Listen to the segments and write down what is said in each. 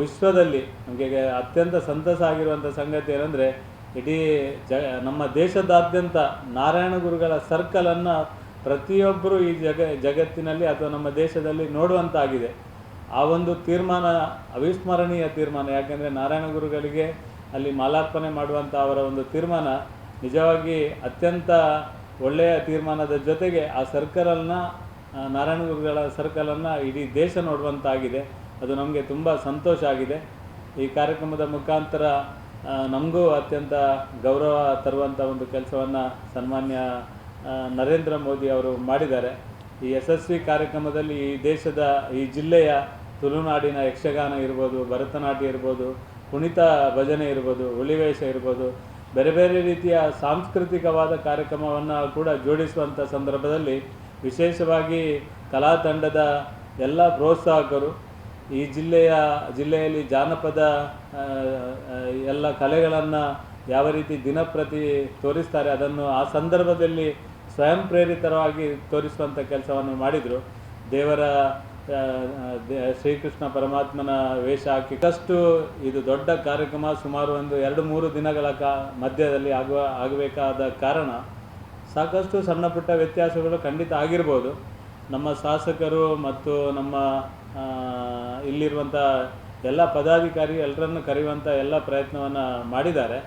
ವಿಶ್ವದಲ್ಲಿ ನಮಗೆ ಅತ್ಯಂತ ಸಂತಸ ಆಗಿರುವಂಥ ಸಂಗತಿ ಏನಂದರೆ, ಇಡೀ ಜ, ನಮ್ಮ ದೇಶದಾದ್ಯಂತ ನಾರಾಯಣ ಗುರುಗಳ ಸರ್ಕಲನ್ನು ಪ್ರತಿಯೊಬ್ಬರೂ ಈ ಜಗ, ಜಗತ್ತಿನಲ್ಲಿ ಅಥವಾ ನಮ್ಮ ದೇಶದಲ್ಲಿ ನೋಡುವಂತಾಗಿದೆ. ಆ ಒಂದು ತೀರ್ಮಾನ, ಅವಿಸ್ಮರಣೀಯ ತೀರ್ಮಾನ. ಯಾಕೆಂದರೆ ನಾರಾಯಣ ಗುರುಗಳಿಗೆ ಅಲ್ಲಿ ಮಾಲಾರ್ಪಣೆ ಮಾಡುವಂಥ ಅವರ ಒಂದು ತೀರ್ಮಾನ ನಿಜವಾಗಿ ಅತ್ಯಂತ ಒಳ್ಳೆಯ ತೀರ್ಮಾನದ ಜೊತೆಗೆ ಆ ಸರ್ಕಲನ್ನು ನಾರಾಯಣ ಗುರುಗಳ ಸರ್ಕಲನ್ನು ಇಡೀ ದೇಶ ನೋಡುವಂತಾಗಿದೆ. ಅದು ನಮಗೆ ತುಂಬ ಸಂತೋಷ ಆಗಿದೆ. ಈ ಕಾರ್ಯಕ್ರಮದ ಮುಖಾಂತರ ನಮಗೂ ಅತ್ಯಂತ ಗೌರವ ತರುವಂಥ ಒಂದು ಕೆಲಸವನ್ನು ಸನ್ಮಾನ್ಯ ನರೇಂದ್ರ ಮೋದಿ ಅವರು ಮಾಡಿದ್ದಾರೆ. ಈ ಯಶಸ್ವಿ ಕಾರ್ಯಕ್ರಮದಲ್ಲಿ ಈ ದೇಶದ, ಈ ಜಿಲ್ಲೆಯ ತುಳುನಾಡಿನ ಯಕ್ಷಗಾನ ಇರ್ಬೋದು, ಭರತನಾಟ್ಯ ಇರ್ಬೋದು, ಕುಣಿತ ಭಜನೆ ಇರ್ಬೋದು, ಹುಲಿವೇಷ ಇರ್ಬೋದು, ಬೇರೆ ಬೇರೆ ರೀತಿಯ ಸಾಂಸ್ಕೃತಿಕವಾದ ಕಾರ್ಯಕ್ರಮವನ್ನು ಕೂಡ ಜೋಡಿಸುವಂಥ ಸಂದರ್ಭದಲ್ಲಿ ವಿಶೇಷವಾಗಿ ಕಲಾ ತಂಡದ ಎಲ್ಲ ಪ್ರೋತ್ಸಾಹಕರು ಈ ಜಿಲ್ಲೆಯ, ಜಿಲ್ಲೆಯಲ್ಲಿ ಜಾನಪದ ಎಲ್ಲ ಕಲೆಗಳನ್ನು ಯಾವ ರೀತಿ ದಿನಪ್ರತಿ ತೋರಿಸ್ತಾರೆ ಅದನ್ನು ಆ ಸಂದರ್ಭದಲ್ಲಿ ಸ್ವಯಂ ಪ್ರೇರಿತರಾಗಿ ತೋರಿಸುವಂಥ ಕೆಲಸವನ್ನು ಮಾಡಿದರು. ದೇವರ ಶ್ರೀಕೃಷ್ಣ ಪರಮಾತ್ಮನ ವೇಷ ಹಾಕಿ ಕಷ್ಟು ಇದು ದೊಡ್ಡ ಕಾರ್ಯಕ್ರಮ ಸುಮಾರು ಒಂದು ಎರಡು ಮೂರು ದಿನಗಳ ಕಾ, ಮಧ್ಯದಲ್ಲಿ ಆಗುವ, ಆಗಬೇಕಾದ ಕಾರಣ ಸಾಕಷ್ಟು ಸಣ್ಣ ಪುಟ್ಟ ವ್ಯತ್ಯಾಸಗಳು ಖಂಡಿತ ಆಗಿರ್ಬೋದು. ನಮ್ಮ ಶಾಸಕರು ಮತ್ತು ನಮ್ಮ ಇಲ್ಲಿರುವಂಥ ಎಲ್ಲ ಪದಾಧಿಕಾರಿ ಎಲ್ಲರನ್ನು ಕರೆಯುವಂಥ ಎಲ್ಲ ಪ್ರಯತ್ನವನ್ನು ಮಾಡಿದ್ದಾರೆ.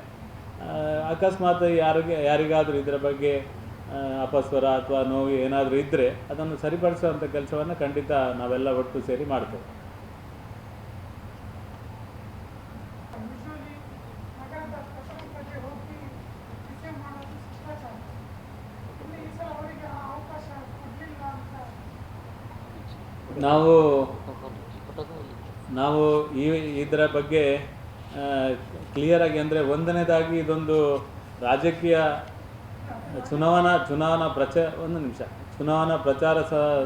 ಅಕಸ್ಮಾತ್ ಯಾರಿಗೆ ಯಾರಿಗಾದರೂ ಇದರ ಬಗ್ಗೆ ಅಪಸ್ವರ ಅಥವಾ ನೋವು ಏನಾದರೂ ಇದ್ದರೆ ಅದನ್ನು ಸರಿಪಡಿಸುವಂಥ ಕೆಲಸವನ್ನು ಖಂಡಿತ ನಾವೆಲ್ಲ ಒಟ್ಟು ಸೇರಿ ಮಾಡ್ತೇವೆ ಯೂಶುವಲಿ ನಗರದ ಪ್ರಸಂಗಕ್ಕೆ ಹೋಗಿ ವಿಷಯ ಮಾಡೋದು ಶಿಷ್ಟಾಚಾರ ಇಲ್ಲಿ ಈ ಸಲ ಅವರಿಗೆ ಆ ಅವಕಾಶ ಕೊಡಲಿಲ್ಲ ಅಂತ ನಾವು ನಾವು ಈ ಇದರ ಬಗ್ಗೆ ಕ್ಲಿಯರಾಗಿ ಅಂದರೆ ಒಂದನೇದಾಗಿ ಇದೊಂದು ರಾಜಕೀಯ ಚುನಾವಣಾ ಚುನಾವಣಾ ಪ್ರಚ, ಒಂದು ನಿಮಿಷ, ಚುನಾವಣಾ ಪ್ರಚಾರ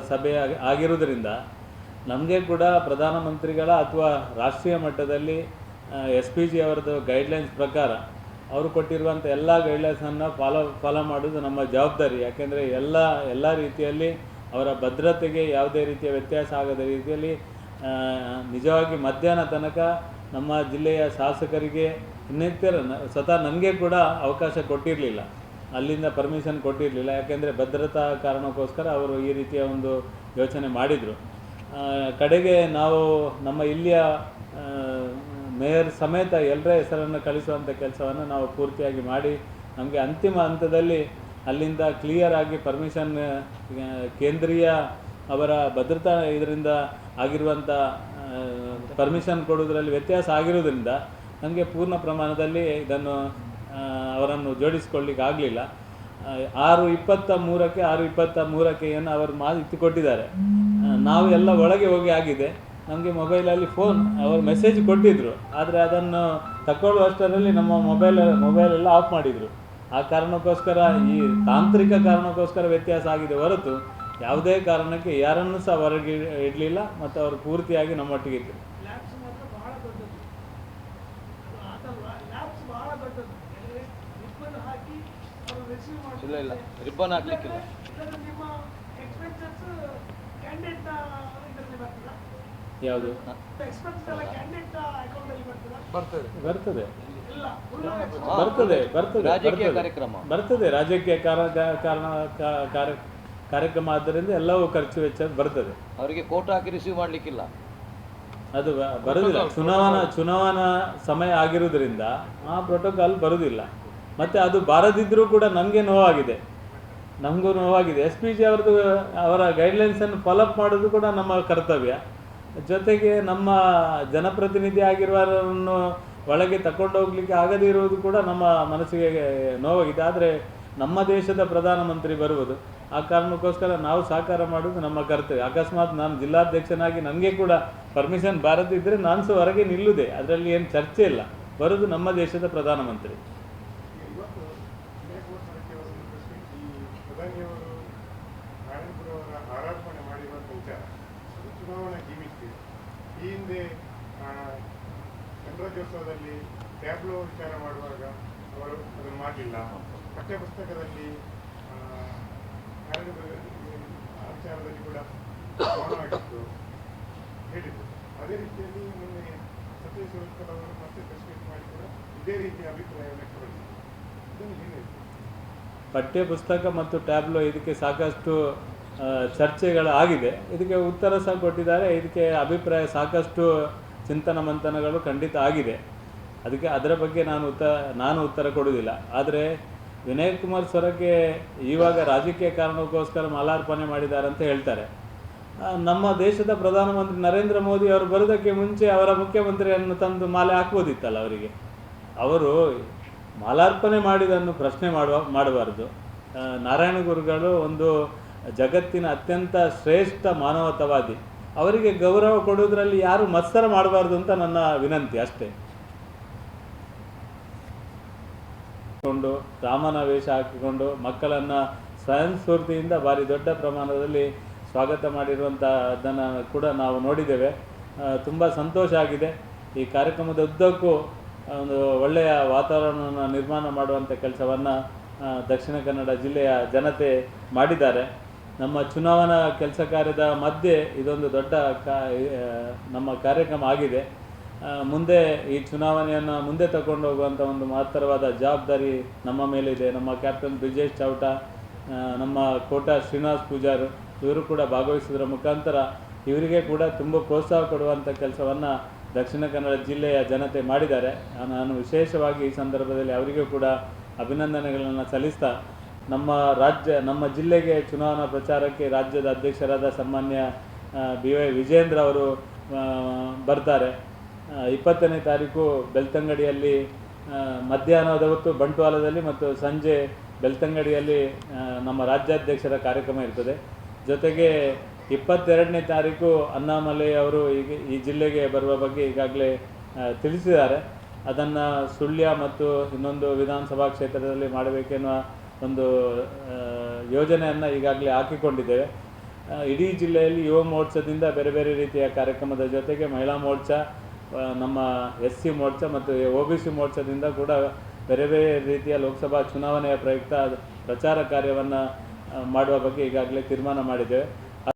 ಸಭೆ ಆಗಿ- ಆಗಿರುವುದರಿಂದ ನಮಗೆ ಕೂಡ ಪ್ರಧಾನಮಂತ್ರಿಗಳ ಅಥವಾ ರಾಷ್ಟ್ರೀಯ ಮಟ್ಟದಲ್ಲಿ ಎಸ್ ಪಿ ಜಿ ಅವರದ್ದು ಗೈಡ್ಲೈನ್ಸ್ ಪ್ರಕಾರ ಅವರು ಕೊಟ್ಟಿರುವಂಥ ಎಲ್ಲ ಗೈಡ್ಲೈನ್ಸನ್ನು ಫಾಲೋ ಫಾಲೋ ಮಾಡೋದು ನಮ್ಮ ಜವಾಬ್ದಾರಿ. ಯಾಕೆಂದರೆ ಎಲ್ಲ ಎಲ್ಲ ರೀತಿಯಲ್ಲಿ ಅವರ ಭದ್ರತೆಗೆ ಯಾವುದೇ ರೀತಿಯ ವ್ಯತ್ಯಾಸ ಆಗದ ರೀತಿಯಲ್ಲಿ ನಿಜವಾಗಿ ಮಧ್ಯಾಹ್ನ ತನಕ ನಮ್ಮ ಜಿಲ್ಲೆಯ ಶಾಸಕರಿಗೆ ಇನ್ನಿತರ ಸ್ವತಃ ನನಗೆ ಕೂಡ ಅವಕಾಶ ಕೊಟ್ಟಿರಲಿಲ್ಲ. ಅಲ್ಲಿಂದ ಪರ್ಮಿಷನ್ ಕೊಟ್ಟಿರಲಿಲ್ಲ. ಯಾಕೆಂದರೆ ಭದ್ರತಾ ಕಾರಣಕ್ಕೋಸ್ಕರ ಅವರು ಈ ರೀತಿಯ ಒಂದು ಯೋಚನೆ ಮಾಡಿದರು. ಕಡೆಗೆ ನಾವು ನಮ್ಮ ಇಲ್ಲಿಯ ಮೇಯರ್ ಸಮೇತ ಎಲ್ಲರ ಹೆಸರನ್ನು ಕಳಿಸುವಂಥ ಕೆಲಸವನ್ನು ನಾವು ಪೂರ್ತಿಯಾಗಿ ಮಾಡಿ, ನಮಗೆ ಅಂತಿಮ ಹಂತದಲ್ಲಿ ಅಲ್ಲಿಂದ ಕ್ಲಿಯರ್ ಆಗಿ ಪರ್ಮಿಷನ್ ಕೇಂದ್ರೀಯ ಅವರ ಭದ್ರತಾ ಇದರಿಂದ ಆಗಿರುವಂಥ ಪರ್ಮಿಷನ್ ಕೊಡೋದ್ರಲ್ಲಿ ವ್ಯತ್ಯಾಸ ಆಗಿರೋದ್ರಿಂದ ನಮಗೆ ಪೂರ್ಣ ಪ್ರಮಾಣದಲ್ಲಿ ಇದನ್ನು ಅವರನ್ನು ಜೋಡಿಸ್ಕೊಳ್ಳಿಕ್ಕೆ ಆಗಲಿಲ್ಲ. ಆರು ಇಪ್ಪತ್ತ ಮೂರಕ್ಕೆ, ಆರು ಇಪ್ಪತ್ತ ಮೂರಕ್ಕೆ ಏನು ಅವರು ಮಾಹಿತಿ ಕೊಟ್ಟಿದ್ದಾರೆ ನಾವು ಎಲ್ಲ ಒಳಗೆ ಹೋಗಿ ಆಗಿದೆ. ನಮಗೆ ಮೊಬೈಲಲ್ಲಿ ಫೋನ್ ಅವರು ಮೆಸೇಜ್ ಕೊಟ್ಟಿದ್ದರು ಆದರೆ ಅದನ್ನು ತಗೊಳ್ಳುವಷ್ಟರಲ್ಲಿ ನಮ್ಮ ಮೊಬೈಲ್ ಮೊಬೈಲೆಲ್ಲ ಆಫ್ ಮಾಡಿದರು. ಆ ಕಾರಣಕ್ಕೋಸ್ಕರ ಈ ತಾಂತ್ರಿಕ ಕಾರಣಕ್ಕೋಸ್ಕರ ವ್ಯತ್ಯಾಸ ಆಗಿದೆ ಹೊರತು ಯಾವುದೇ ಕಾರಣಕ್ಕೆ ಯಾರನ್ನು ಸಹ ಹೊರಗೆ ಇಡಲಿಲ್ಲ ಮತ್ತು ಅವರು ಪೂರ್ತಿಯಾಗಿ ನಮ್ಮೊಟ್ಟಿಗೆ ಇದ್ದರು. ಇಲ್ಲ ಇಲ್ಲ. ರಿಬ್ಬನ್ ಹಾಕ್ಲಿಕ್ಕಿಲ್ಲ. ಯಾವುದು? ಬರ್ತದಾ? ಬರ್ತದೆ. ಬರ್ತದೆ. ಇಲ್ಲ ಬರ್ತದೆ ಬರ್ತದೆ ರಾಜಕೀಯ ಕಾರ್ಯಕ್ರಮ. ಬರ್ತದೆ ರಾಜಕೀಯ ಕಾರಣ ಕಾರಣ ಕಾರ್ಯ ಕಾರ್ಯಕ್ರಮ ಆದ್ದರಿಂದ ಎಲ್ಲವೂ ಖರ್ಚು ವೆಚ್ಚ ಬರ್ತದೆ. ಅವರಿಗೆ ಕೋಟ್ ಹಾಕಿ ರಿಸೀವ್ ಮಾಡ್ಲಿಕ್ಕಿಲ್ಲ. ಅದು ಬರುದಿಲ್ಲ. ಚುನಾವಣಾ ಚುನಾವಣಾ ಸಮಯ ಆಗಿರುವುದರಿಂದ ಆ ಪ್ರೋಟೋಕಾಲ್ ಬರುದಿಲ್ಲ. ಮತ್ತೆ ಅದು ಬಾರದಿದ್ದರೂ ಕೂಡ ನಮ್ಗೆ ನೋವಾಗಿದೆ. ನಮಗೂ ನೋವಾಗಿದೆ. ಎಸ್ ಪಿ ಜಿ ಅವ್ರದ್ದು ಅವರ ಗೈಡ್ಲೈನ್ಸನ್ನು ಫಾಲೋಅಪ್ ಮಾಡೋದು ಕೂಡ ನಮ್ಮ ಕರ್ತವ್ಯ. ಜೊತೆಗೆ ನಮ್ಮ ಜನಪ್ರತಿನಿಧಿ ಆಗಿರುವವರನ್ನು ಒಳಗೆ ತಕೊಂಡು ಹೋಗ್ಲಿಕ್ಕೆ ಆಗದೇ ಇರುವುದು ಕೂಡ ನಮ್ಮ ಮನಸ್ಸಿಗೆ ನೋವಾಗಿದೆ. ಆದರೆ ನಮ್ಮ ದೇಶದ ಪ್ರಧಾನಮಂತ್ರಿ ಬರುವುದು, ಆ ಕಾರಣಕ್ಕೋಸ್ಕರ ನಾವು ಸಹಕಾರ ಮಾಡೋದು ನಮ್ಮ ಕರ್ತವ್ಯ. ಅಕಸ್ಮಾತ್ ನಾನು ಜಿಲ್ಲಾಧ್ಯಕ್ಷನಾಗಿ ನನಗೆ ಕೂಡ ಪರ್ಮಿಷನ್ ಬಾರದಿದ್ದರೆ ನಾನು ಸಹ ಹೊರಗೆ ನಿಲ್ಲುದೆ ಅದರಲ್ಲಿ ಏನು ಚರ್ಚೆ ಇಲ್ಲ. ಬರುವುದು ನಮ್ಮ ದೇಶದ ಪ್ರಧಾನಮಂತ್ರಿ ಇವತ್ತು ವಿಜಯಪುರಕ್ಕೆ ಒಂದು ಪ್ರಶ್ನೆ ಈ ಪ್ರಧಾನಿಯವರು ನಾರಾಯಣಪುರವರ ಆರೋಪಣೆ ಮಾಡಿರುವಂಥ ವಿಚಾರ ಅದು ಚುನಾವಣಾ ಗಿಮಿಕ್ ಈ ಹಿಂದೆ ಆ, ಗಣರಾಜ್ಯೋತ್ಸವದಲ್ಲಿ ಟ್ಯಾಬ್ಲೋ ವಿಚಾರ ಮಾಡುವಾಗ ಅವರು ಅದನ್ನು ಮಾಡಲಿಲ್ಲ. ನಾರಾಯಣಪುರ ಆ ವಿಚಾರದಲ್ಲಿ ಕೂಡ ಮೌನವಾಗಿತ್ತು. ಹೇಳಿದರು. ಅದೇ ರೀತಿಯಲ್ಲಿ ಮೊನ್ನೆ ಇದೇ ರೀತಿಯ ಅಭಿಪ್ರಾಯ ವ್ಯಕ್ತಪಡಿಸಿದರು. ಇದನ್ನು ಪಠ್ಯ ಪುಸ್ತಕ ಮತ್ತು ಟ್ಯಾಬ್ಲೋ ಇದಕ್ಕೆ ಸಾಕಷ್ಟು ಚರ್ಚೆಗಳಾಗಿದೆ ಇದಕ್ಕೆ ಉತ್ತರ ಸಹ ಕೊಟ್ಟಿದ್ದಾರೆ. ಇದಕ್ಕೆ ಅಭಿಪ್ರಾಯ ಸಾಕಷ್ಟು ಚಿಂತನ ಮಂಥನಗಳು ಖಂಡಿತ ಆಗಿದೆ. ಅದಕ್ಕೆ ಅದರ ಬಗ್ಗೆ ನಾನು ಉತ್ತ, ನಾನು ಉತ್ತರ ಕೊಡುವುದಿಲ್ಲ. ಆದರೆ ವಿನಯ್ ಕುಮಾರ್ ಸ್ವರಕ್ಕೆ ಇವಾಗ ರಾಜಕೀಯ ಕಾರಣಕ್ಕೋಸ್ಕರ ಮಾಲಾರ್ಪಣೆ ಮಾಡಿದ್ದಾರೆ ಅಂತ ಹೇಳ್ತಾರೆ. ನಮ್ಮ ದೇಶದ ಪ್ರಧಾನಮಂತ್ರಿ ನರೇಂದ್ರ ಮೋದಿ ಅವರು ಬರೋದಕ್ಕೆ ಮುಂಚೆ ಅವರ ಮುಖ್ಯಮಂತ್ರಿಯನ್ನು ತಂದು ಮಾಲೆ ಹಾಕ್ಬೋದಿತ್ತಲ್ಲ ಅವರಿಗೆ. ಅವರು ಮಾಲಾರ್ಪಣೆ ಮಾಡಿದನ್ನು ಪ್ರಶ್ನೆ ಮಾಡುವ, ಮಾಡಬಾರ್ದು. ನಾರಾಯಣ ಗುರುಗಳು ಒಂದು ಜಗತ್ತಿನ ಅತ್ಯಂತ ಶ್ರೇಷ್ಠ ಮಾನವತಾವಾದಿ. ಅವರಿಗೆ ಗೌರವ ಕೊಡುವುದರಲ್ಲಿ ಯಾರು ಮತ್ಸರ ಮಾಡಬಾರ್ದು ಅಂತ ನನ್ನ ವಿನಂತಿ ಅಷ್ಟೇ. ಕೊಂಡು ರಾಮನ ವೇಷ ಹಾಕಿಕೊಂಡು, ಮಕ್ಕಳನ್ನು ಸ್ವಯಂ ಸ್ಫೂರ್ತಿಯಿಂದ ಭಾರಿ ದೊಡ್ಡ ಪ್ರಮಾಣದಲ್ಲಿ ಸ್ವಾಗತ ಮಾಡಿರುವಂಥ ಅದನ್ನು ಕೂಡ ನಾವು ನೋಡಿದ್ದೇವೆ. ತುಂಬ ಸಂತೋಷ ಆಗಿದೆ. ಈ ಕಾರ್ಯಕ್ರಮದ ಉದ್ದಕ್ಕೂ ಒಂದು ಒಳ್ಳೆಯ ವಾತಾವರಣವನ್ನು ನಿರ್ಮಾಣ ಮಾಡುವಂಥ ಕೆಲಸವನ್ನು ದಕ್ಷಿಣ ಕನ್ನಡ ಜಿಲ್ಲೆಯ ಜನತೆ ಮಾಡಿದ್ದಾರೆ. ನಮ್ಮ ಚುನಾವಣಾ ಕೆಲಸ ಕಾರ್ಯದ ಮಧ್ಯೆ ಇದೊಂದು ದೊಡ್ಡ ನಮ್ಮ ಕಾರ್ಯಕ್ರಮ ಆಗಿದೆ. ಮುಂದೆ ಈ ಚುನಾವಣೆಯನ್ನು ಮುಂದೆ ತಗೊಂಡು ಹೋಗುವಂಥ ಒಂದು ಮಹತ್ತರವಾದ ಜವಾಬ್ದಾರಿ ನಮ್ಮ ಮೇಲಿದೆ ನಮ್ಮ ಕ್ಯಾಪ್ಟನ್ ಬ್ರಿಜೇಶ್ ಚೌಟ ನಮ್ಮ ಕೋಟ ಶ್ರೀನಿವಾಸ್ ಪೂಜಾರ್, ಇವರು ಕೂಡ ಭಾಗವಹಿಸೋದ್ರ ಮುಖಾಂತರ ಇವರಿಗೆ ಕೂಡ ತುಂಬ ಪ್ರೋತ್ಸಾಹ ಕೊಡುವಂಥ ಕೆಲಸವನ್ನು ದಕ್ಷಿಣ ಕನ್ನಡ ಜಿಲ್ಲೆಯ ಜನತೆ ಮಾಡಿದ್ದಾರೆ. ನಾನು ವಿಶೇಷವಾಗಿ ಈ ಸಂದರ್ಭದಲ್ಲಿ ಅವರಿಗೂ ಕೂಡ ಅಭಿನಂದನೆಗಳನ್ನು ಸಲ್ಲಿಸ್ತಾ ನಮ್ಮ ರಾಜ್ಯ, ನಮ್ಮ ಜಿಲ್ಲೆಗೆ ಚುನಾವಣಾ ಪ್ರಚಾರಕ್ಕೆ ರಾಜ್ಯದ ಅಧ್ಯಕ್ಷರಾದ ಸನ್ಮಾನ್ಯ ಬಿ ವೈ ವಿಜೇಂದ್ರ ಅವರು ಬರ್ತಾರೆ. ಇಪ್ಪತ್ತನೇ ತಾರೀಕು ಬೆಳ್ತಂಗಡಿಯಲ್ಲಿ ಮಧ್ಯಾಹ್ನದ ಹೊತ್ತು ಬಂಟ್ವಾಳದಲ್ಲಿ ಮತ್ತು ಸಂಜೆ ಬೆಳ್ತಂಗಡಿಯಲ್ಲಿ ನಮ್ಮ ರಾಜ್ಯಾಧ್ಯಕ್ಷರ ಕಾರ್ಯಕ್ರಮ ಇರ್ತದೆ. ಜೊತೆಗೆ ಇಪ್ಪತ್ತೆರಡನೇ ತಾರೀಕು ಅಣ್ಣಾಮಲೈ ಅವರು ಈಗ ಈ ಜಿಲ್ಲೆಗೆ ಬರುವ ಬಗ್ಗೆ ಈಗಾಗಲೇ ತಿಳಿಸಿದ್ದಾರೆ. ಅದನ್ನು ಸುಳ್ಯ ಮತ್ತು ಇನ್ನೊಂದು ವಿಧಾನಸಭಾ ಕ್ಷೇತ್ರದಲ್ಲಿ ಮಾಡಬೇಕೆನ್ನುವ ಒಂದು ಯೋಜನೆಯನ್ನು ಈಗಾಗಲೇ ಹಾಕಿಕೊಂಡಿದ್ದೇವೆ. ಇಡೀ ಜಿಲ್ಲೆಯಲ್ಲಿ ಯುವ ಮೋರ್ಚಾದಿಂದ ಬೇರೆ ಬೇರೆ ರೀತಿಯ ಕಾರ್ಯಕ್ರಮದ ಜೊತೆಗೆ ಮಹಿಳಾ ಮೋರ್ಚಾ ನಮ್ಮ ಎಸ್ ಸಿ ಮೋರ್ಚಾ ಮತ್ತು ಒ ಬಿ ಸಿ ಮೋರ್ಚಾದಿಂದ ಕೂಡ ಬೇರೆ ಬೇರೆ ರೀತಿಯ ಲೋಕಸಭಾ ಚುನಾವಣೆಯ ಪ್ರಯುಕ್ತ ಪ್ರಚಾರ ಕಾರ್ಯವನ್ನು ಮಾಡುವ ಬಗ್ಗೆ ಈಗಾಗಲೇ ತೀರ್ಮಾನ ಮಾಡಿದ್ದೇವೆ.